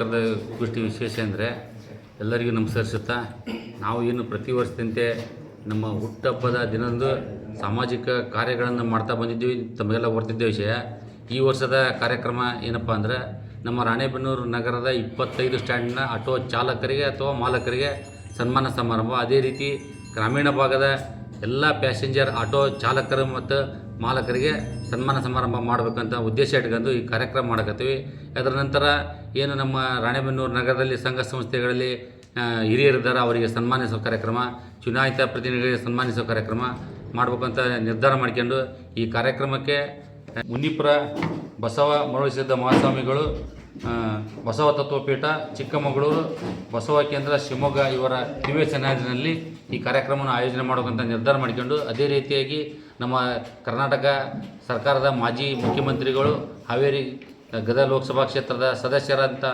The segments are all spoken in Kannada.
ಸುದ್ದಿಕರದ ಗೋಷ್ಠಿ ವಿಶೇಷ ಅಂದರೆ ಎಲ್ಲರಿಗೂ ನಮಸ್ಕರಿಸುತ್ತಾ, ನಾವು ಏನು ಪ್ರತಿ ವರ್ಷದಂತೆ ನಮ್ಮ ಹುಟ್ಟಹಬ್ಬದ ದಿನದಂದು ಸಾಮಾಜಿಕ ಕಾರ್ಯಗಳನ್ನು ಮಾಡ್ತಾ ಬಂದಿದ್ದೀವಿ, ತಮಗೆಲ್ಲ ಬರ್ತಿದ್ದ ವಿಷಯ. ಈ ವರ್ಷದ ಕಾರ್ಯಕ್ರಮ ಏನಪ್ಪ ಅಂದರೆ, ನಮ್ಮ ರಾಣೆಬೆನ್ನೂರು ನಗರದ ಇಪ್ಪತ್ತೈದು ಸ್ಟ್ಯಾಂಡ್ನ ಆಟೋ ಚಾಲಕರಿಗೆ ಅಥವಾ ಮಾಲಕರಿಗೆ ಸನ್ಮಾನ ಸಮಾರಂಭ. ಅದೇ ರೀತಿ ಗ್ರಾಮೀಣ ಭಾಗದ ಎಲ್ಲ ಪ್ಯಾಸೆಂಜರ್, ಆಟೋ ಚಾಲಕರು ಮತ್ತು ಮಾಲಕರಿಗೆ ಸನ್ಮಾನ ಸಮಾರಂಭ ಮಾಡಬೇಕಂತ ಉದ್ದೇಶ ಇಟ್ಕೊಂಡು ಈ ಕಾರ್ಯಕ್ರಮ ಮಾಡಕತ್ತೀವಿ. ಅದರ ನಂತರ ಏನು ನಮ್ಮ ರಾಣೆಬೆನ್ನೂರು ನಗರದಲ್ಲಿ ಸಂಘ ಸಂಸ್ಥೆಗಳಲ್ಲಿ ಹಿರಿಯರಿದ್ದಾರೆ ಅವರಿಗೆ ಸನ್ಮಾನಿಸೋ ಕಾರ್ಯಕ್ರಮ, ಚುನಾಯಿತ ಪ್ರತಿನಿಧಿಗಳಿಗೆ ಸನ್ಮಾನಿಸೋ ಕಾರ್ಯಕ್ರಮ ಮಾಡಬೇಕಂತ ನಿರ್ಧಾರ ಮಾಡ್ಕೊಂಡು ಈ ಕಾರ್ಯಕ್ರಮಕ್ಕೆ ಮುನಿಪುರ ಬಸವ ಮರುಳಿಸಿದ್ದ ಮಹಾಸ್ವಾಮಿಗಳು ಬಸವ ತತ್ವಪೀಠ ಚಿಕ್ಕಮಗಳೂರು, ಬಸವ ಕೇಂದ್ರ, ಶಿವಮೊಗ್ಗ ಇವರ ನಿವೇಶನದಲ್ಲಿ ಈ ಕಾರ್ಯಕ್ರಮವನ್ನು ಆಯೋಜನೆ ಮಾಡೋಕ್ಕಂತ ನಿರ್ಧಾರ ಮಾಡಿಕೊಂಡು ಅದೇ ರೀತಿಯಾಗಿ ನಮ್ಮ ಕರ್ನಾಟಕ ಸರ್ಕಾರದ ಮಾಜಿ ಮುಖ್ಯಮಂತ್ರಿಗಳು, ಹಾವೇರಿ ಗದಗ ಲೋಕಸಭಾ ಕ್ಷೇತ್ರದ ಸದಸ್ಯರಂತ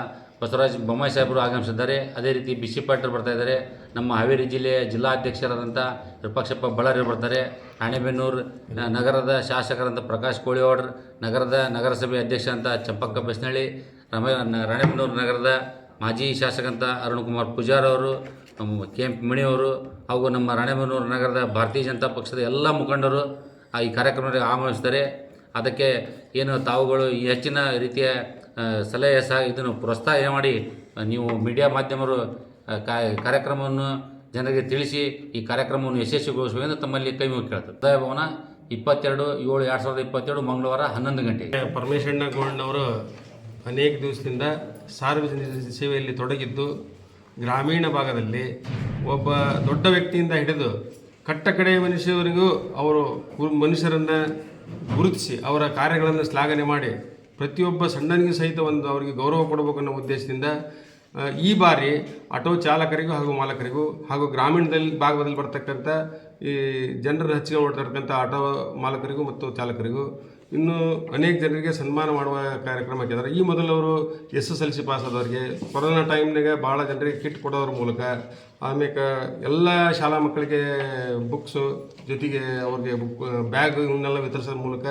ಬಸವರಾಜ ಬೊಮ್ಮಾಯಿ ಸಾಹೇಬರು ಆಗಮಿಸಿದ್ದಾರೆ. ಅದೇ ರೀತಿ ಬಿ ಸಿ ಪಾಟೀಲ್ ಬರ್ತಾ ಇದ್ದಾರೆ. ನಮ್ಮ ಹಾವೇರಿ ಜಿಲ್ಲೆಯ ಜಿಲ್ಲಾಧ್ಯಕ್ಷರಾದಂಥ ವಿಪಕ್ಷಪ್ಪ ಬಳ್ಳಾರಿ ಬರ್ತಾರೆ. ರಾಣೆಬೆನ್ನೂರು ನಗರದ ಶಾಸಕರಂತ ಪ್ರಕಾಶ್ ಕೋಳಿವಾಡ್ರ್, ನಗರದ ನಗರಸಭೆ ಅಧ್ಯಕ್ಷ ಅಂತ ಚಂಪಕ್ಕ ಬೆಸ್ನಳ್ಳಿ ರಮ ರಾಣೆಬೆನ್ನೂರು ನಗರದ ಮಾಜಿ ಶಾಸಕಂತ ಅರುಣ್ಕುಮಾರ್ ಪೂಜಾರ್ ಅವರು, ನಮ್ಮ ಕೆ ಎಂ ಮಣಿಯವರು ಹಾಗೂ ನಮ್ಮ ರಾಣೆಬೆನ್ನೂರು ನಗರದ ಭಾರತೀಯ ಜನತಾ ಪಕ್ಷದ ಎಲ್ಲ ಮುಖಂಡರು ಈ ಕಾರ್ಯಕ್ರಮದಲ್ಲಿ ಆಗಮಿಸ್ತಾರೆ ಅದಕ್ಕೆ ಏನು ತಾವುಗಳು ಈ ಹೆಚ್ಚಿನ ರೀತಿಯ ಸಲಹೆ ಸಹ ಇದನ್ನು ಪ್ರೋತ್ಸಾಹ ಮಾಡಿ, ನೀವು ಮೀಡಿಯಾ ಮಾಧ್ಯಮರು ಕಾರ್ಯಕ್ರಮವನ್ನು ಜನರಿಗೆ ತಿಳಿಸಿ, ಈ ಕಾರ್ಯಕ್ರಮವನ್ನು ಯಶಸ್ವಿಗೊಳಿಸಬೇಕೆಂದು ತಮ್ಮಲ್ಲಿ ಕೈ ಮುಗಿ ಕೇಳ್ತಾರೆ. ಉದಯ ಭವನ ಇಪ್ಪತ್ತೆರಡು ಏಳು ಎರಡು ಸಾವಿರದ ಇಪ್ಪತ್ತೆರಡು ಮಂಗಳವಾರ ಹನ್ನೊಂದು ಗಂಟೆ ಪರಮೇಶಣ್ಣ ಗೌಡನವರು ಅನೇಕ ದಿವಸದಿಂದ ಸಾರ್ವಜನಿಕ ಸೇವೆಯಲ್ಲಿ ತೊಡಗಿದ್ದು ಗ್ರಾಮೀಣ ಭಾಗದಲ್ಲಿ ಒಬ್ಬ ದೊಡ್ಡ ವ್ಯಕ್ತಿಯಿಂದ ಹಿಡಿದು ಕಟ್ಟ ಕಡೆಯ ಮನುಷ್ಯವರಿಗೂ ಅವರು ಮನುಷ್ಯರನ್ನು ಗುರುತಿಸಿ ಅವರ ಕಾರ್ಯಗಳನ್ನು ಶ್ಲಾಘನೆ ಮಾಡಿ ಪ್ರತಿಯೊಬ್ಬ ಸಣ್ಣನಿಗೂ ಸಹಿತ ಒಂದು ಅವರಿಗೆ ಗೌರವ ಕೊಡಬೇಕು ಅನ್ನೋ ಉದ್ದೇಶದಿಂದ ಈ ಬಾರಿ ಆಟೋ ಚಾಲಕರಿಗೂ ಹಾಗೂ ಮಾಲಕರಿಗೂ ಹಾಗೂ ಗ್ರಾಮೀಣದಲ್ಲಿ ಭಾಗದಲ್ಲಿ ಬರ್ತಕ್ಕಂಥ ಈ ಜನರನ್ನು ಹಚ್ಚಿಕೊಂಡು ಮಾಡ್ತಕ್ಕಂಥ ಆಟೋ ಮಾಲಕರಿಗೂ ಮತ್ತು ಚಾಲಕರಿಗೂ ಇನ್ನು ಅನೇಕ ಜನರಿಗೆ ಸನ್ಮಾನ ಮಾಡುವ ಕಾರ್ಯಕ್ರಮ ಹಾಕಿದ್ದಾರೆ. ಈ ಮೊದಲು ಅವರು S S L C pass ಆದವರಿಗೆ, corona ಟೈಮ್ನಾಗ ಭಾಳ ಜನರಿಗೆ ಕಿಟ್ ಕೊಡೋದ್ರ ಮೂಲಕ ಆಮೇಲೆ ಎಲ್ಲ ಶಾಲಾ ಮಕ್ಕಳಿಗೆ ಬುಕ್ಸು ಜೊತೆಗೆ ಅವ್ರಿಗೆ ಬುಕ್ ಬ್ಯಾಗ್ ಇವನ್ನೆಲ್ಲ ವಿತರಿಸೋದ್ರ ಮೂಲಕ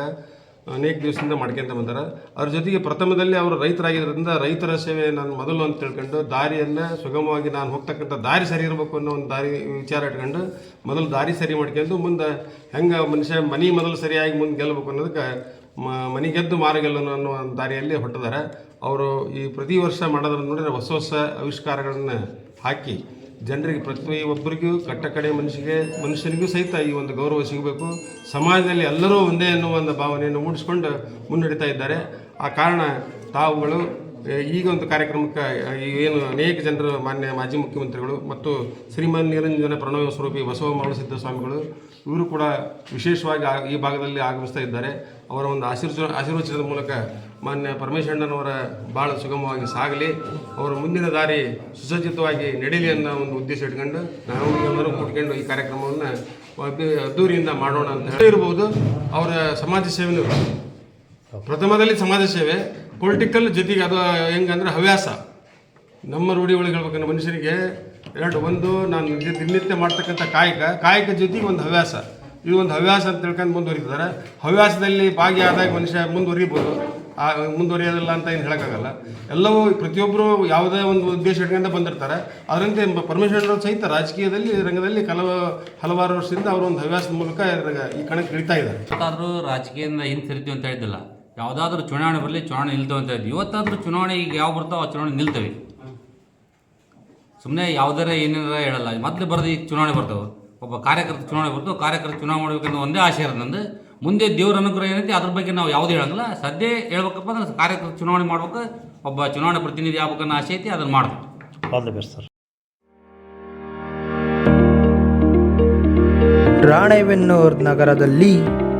ಅನೇಕ ದಿವಸದಿಂದ ಮಾಡ್ಕೊಂತ ಬಂದಾರೆ. ಅದ್ರ ಜೊತೆಗೆ ಪ್ರಥಮದಲ್ಲಿ ಅವರು ರೈತರಾಗಿರೋದ್ರಿಂದ ರೈತರ ಸೇವೆ ನಾನು ಮೊದಲು ಅಂತ ತಿಳ್ಕೊಂಡು ದಾರಿಯನ್ನು ಸುಗಮವಾಗಿ ನಾನು ಹೋಗ್ತಕ್ಕಂಥ ದಾರಿ ಸರಿ ಇರಬೇಕು ಅನ್ನೋ ಒಂದು ದಾರಿ ವಿಚಾರ ಇಟ್ಕೊಂಡು ಮೊದಲು ದಾರಿ ಸರಿ ಮಾಡ್ಕೊಂಡು ಮುಂದೆ ಹೆಂಗೆ ಮನುಷ್ಯ ಮನೆ ಮೊದಲು ಸರಿಯಾಗಿ ಮುಂದೆ ಗೆಲ್ಲಬೇಕು ಅನ್ನೋದಕ್ಕೆ ಮನೆ ಗೆದ್ದು ಮಾರಗೆಲ್ಲನು ಅನ್ನೋ ಒಂದು ದಾರಿಯಲ್ಲಿ ಹೊಟ್ಟಿದ್ದಾರೆ ಅವರು ಈ ಪ್ರತಿ ವರ್ಷ ಮಾಡೋದ್ರ ನೋಡಿದ್ರೆ ಹೊಸ ಹೊಸ ಆವಿಷ್ಕಾರಗಳನ್ನು ಹಾಕಿ ಜನರಿಗೆ ಪ್ರತಿಯೊಬ್ಬರಿಗೂ ಕಟ್ಟ ಕಡೆ ಮನುಷ್ಯಗೆ ಮನುಷ್ಯನಿಗೂ ಸಹಿತ ಈ ಒಂದು ಗೌರವ ಸಿಗಬೇಕು. ಸಮಾಜದಲ್ಲಿ ಎಲ್ಲರೂ ಒಂದೇ ಅನ್ನುವ ಒಂದು ಭಾವನೆಯನ್ನು ಮೂಡಿಸ್ಕೊಂಡು ಮುನ್ನಡೀತಾ ಇದ್ದಾರೆ. ಆ ಕಾರಣ ತಾವುಗಳು ಈಗ ಒಂದು ಕಾರ್ಯಕ್ರಮಕ್ಕೆ ಏನು ಅನೇಕ ಜನರು ಮಾನ್ಯ ಮಾಜಿ ಮುಖ್ಯಮಂತ್ರಿಗಳು ಮತ್ತು ಶ್ರೀಮಾನ್ ನಿರಂಜನ ಪ್ರಣವ ಸ್ವರೂಪಿ ಬಸವ ಮರಳು ಸ್ವಾಮಿಗಳು, ಇವರು ಕೂಡ ವಿಶೇಷವಾಗಿ ಈ ಭಾಗದಲ್ಲಿ ಆಗಮಿಸ್ತಾ ಇದ್ದಾರೆ. ಅವರ ಒಂದು ಆಶೀರ್ವ ಆಶೀರ್ವಚನದ ಮೂಲಕ ಮಾನ್ಯ ಪರಮೇಶ್ವರಣ್ಣನವರ ಭಾಳ ಸುಗಮವಾಗಿ ಸಾಗಲಿ. ಅವರ ಮುಂದಿನ ದಾರಿ ಸುಸಜ್ಜಿತವಾಗಿ ನಡೀಲಿ ಅನ್ನೋ ಒಂದು ಉದ್ದೇಶ ಇಟ್ಕೊಂಡು ನಾವು ಎಲ್ಲರೂ ಕೂತ್ಕೊಂಡು ಈ ಕಾರ್ಯಕ್ರಮವನ್ನು ಅದ್ದೂರಿಯಿಂದ ಮಾಡೋಣ ಅಂತ ಹೇಳಿರ್ಬೋದು ಅವರ ಸಮಾಜ ಸೇವೆನೂ ಪ್ರಥಮದಲ್ಲಿ ಸಮಾಜ ಸೇವೆ ಪೊಲಿಟಿಕಲ್ ಜೊತೆಗೆ ಅದು ಹೆಂಗಂದ್ರೆ ಹವ್ಯಾಸ. ನಮ್ಮ ರೂಢಿ ಒಳಗೆ ಹೇಳ್ಬೇಕಂದ್ರೆ ಮನುಷ್ಯರಿಗೆ ಎರಡು, ಒಂದು, ನಾನು ನಿತ್ಯ- ದಿನನಿತ್ಯ ಮಾಡ್ತಕ್ಕಂಥ ಕಾಯಕ ಕಾಯಕ ಜೊತೆಗೆ ಒಂದು ಹವ್ಯಾಸ. ಇದು ಒಂದು ಹವ್ಯಾಸ ಅಂತ ತಿಳ್ಕೊಂಡು ಮುಂದುವರಿತಿದ್ದಾರೆ. ಹವ್ಯಾಸದಲ್ಲಿ ಭಾಗಿಯಾದಾಗ ಮನುಷ್ಯ ಮುಂದುವರಿಬೋದು. ಆ, ಮುಂದುವರಿಯೋದಿಲ್ಲ ಅಂತ ಏನು ಹೇಳೋಕ್ಕಾಗಲ್ಲ. ಎಲ್ಲವೂ ಪ್ರತಿಯೊಬ್ಬರು ಯಾವುದೇ ಒಂದು ಉದ್ದೇಶ ಇಟ್ಕೊಂಡು ಬಂದಿರ್ತಾರೆ. ಅದರಂತೆ ಪರಮೇಶ್ವರ ಸಹಿತ ರಾಜಕೀಯದಲ್ಲಿ, ರಂಗದಲ್ಲಿ ಕೆಲವು, ಹಲವಾರು ವರ್ಷದಿಂದ ಅವರು ಒಂದು ಹವ್ಯಾಸದ ಮೂಲಕ ಈ ಕಣಕ್ಕೆ ಇಳಿತಾ ಇದ್ದಾರೆ. ಇವತ್ತಾದರೂ ರಾಜಕೀಯದಿಂದ ಹಿಂತಿರ್ತೀವಿ ಅಂತ ಹೇಳಿದ್ದಿಲ್ಲ ಯಾವುದಾದ್ರೂ ಚುನಾವಣೆ ಬರಲಿ ಚುನಾವಣೆ ನಿಲ್ತವೆ ಅಂತ ಹೇಳಿದ್ವಿ ಇವತ್ತಾದರೂ ಚುನಾವಣೆ ಈಗ ಯಾವ ಬರ್ತಾವೆ ಆ ಚುನಾವಣೆ ನಿಲ್ತವೆ. ಸುಮ್ಮನೆ ಯಾವ್ದಾರ ಏನಾರ ಹೇಳಲ್ಲ. ಮೊದಲು ಬರೋದು ಈಗ ಚುನಾವಣೆ ಬರ್ತವೆ. ಒಬ್ಬ ಕಾರ್ಯಕರ್ತ ಚುನಾವಣೆ ಬರ್ತಾವೆ ಕಾರ್ಯಕರ್ತ ಚುನಾವಣೆ ಮಾಡಬೇಕನ್ನೋ ಒಂದೇ ಆಶೆ ಇರೋದು ನಂದು. ಮುಂದೆ ದೇವ್ರ ಅನುಗ್ರಹ ಏನೈತಿ ಅದ್ರ ಬಗ್ಗೆ ನಾವು ಯಾವುದೇ ಹೇಳಂಗಿಲ್ಲ. ಸದ್ಯ ಹೇಳ್ಬೇಕಪ್ಪ ಅಂದ್ರೆ ಕಾರ್ಯಕರ್ತ ಚುನಾವಣೆ ಮಾಡ್ಬೇಕು ಒಬ್ಬ ಚುನಾವಣೆ ಪ್ರತಿನಿಧಿ ಆಗ್ಬೇಕನ್ನೋ ಆಸೆ ಐತಿ ಅದನ್ನು ಮಾಡ್ತೀವಿ all the best sir. Ranebennur ನಗರದಲ್ಲಿ